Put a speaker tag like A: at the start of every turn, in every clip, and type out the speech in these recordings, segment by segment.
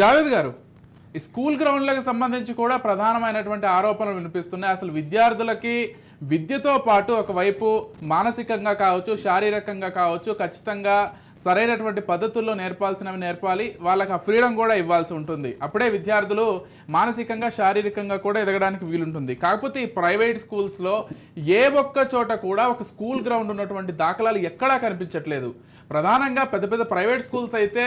A: జావేద్ గారు ఈ స్కూల్ గ్రౌండ్లకు సంబంధించి కూడా ప్రధానమైనటువంటి ఆరోపణలు వినిపిస్తున్నాయి. అసలు విద్యార్థులకి విద్యతో పాటు ఒకవైపు మానసికంగా కావచ్చు శారీరకంగా కావచ్చు ఖచ్చితంగా సరైనటువంటి పద్ధతుల్లో నేర్పాల్సినవి నేర్పాలి వాళ్ళకి ఆ ఫ్రీడమ్ కూడా ఇవ్వాల్సి ఉంటుంది. అప్పుడే విద్యార్థులు మానసికంగా శారీరకంగా కూడా ఎదగడానికి వీలుంటుంది. కాకపోతే ఈ ప్రైవేట్ స్కూల్స్లో ఏ ఒక్క చోట కూడా ఒక స్కూల్ గ్రౌండ్ ఉన్నటువంటి దాఖలాలు ఎక్కడా కనిపించట్లేదు. ప్రధానంగా పెద్ద పెద్ద ప్రైవేట్ స్కూల్స్ అయితే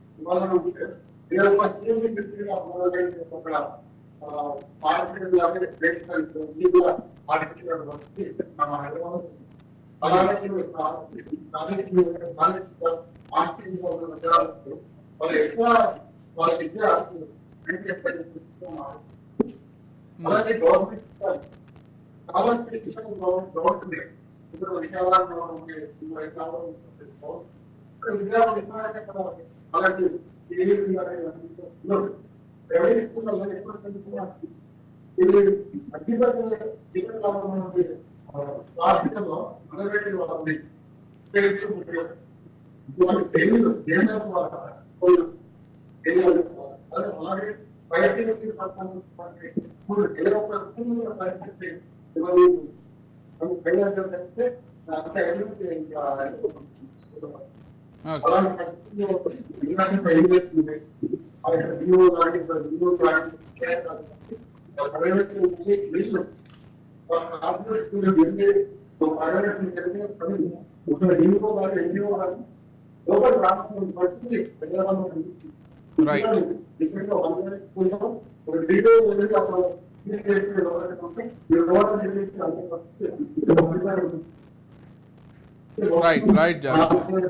B: ఇవ్వాలని ఉంటే పిల్లలకు ప్రాథమికంగా ఆలోచనగా ఆహ్లాదించాలని చెప్పి ఇవాళ ఇరవై పద్దెనిమిది మిత్రులుగా మొదలైన ఒక పాఠశాల కూడా. పాఠశాల వచ్చి మన హైదరాబాద్ అలాగే వాళ్ళు ఎక్కువ వాళ్ళ విద్య అలాగే గవర్నమెంట్ కాబట్టి గవర్నమెంట్ ఇప్పుడు విశాలంగా ఉండే అలాంటి ప్రైవేట్ స్కూల్లో ఎప్పుడు చదువుకున్నారు ఇది అగ్గిపట్ల ఆర్థికంలో మొదలుపెట్టిన వాళ్ళని వాళ్ళకి తెలియదు దేశాలు వాళ్ళ తెలియదు అదే అలాగే బయట నుంచి ఇప్పుడు ఏ ఒక్క స్కూల్లో పరిస్థితి ఇవ్వదు అది పెళ్ళంటే అంత ఎలిమిట్ ఇంకా
A: ఓకే
B: అలాంటి పరిస్థితుల్లో ఇలాంటి బయలుదేరుతుంది అలాగే వివో లాంటి వివో లాంటి ప్రైవేట్ వీళ్ళు కార్పొరేట్ స్కూల్ వెళ్ళి ప్రైవేట్ జరిగిన ఒక డిఓ గారు ఎన్జిఓ గారు లోపల రాష్ట్రం పరిస్థితి పెద్దవాళ్ళు
A: Right.
B: డిఫరెంట్ ఒక డీటెయిల్ వెళ్ళి అప్పుడు
A: రైట్ రైట్ జావేద్ గారు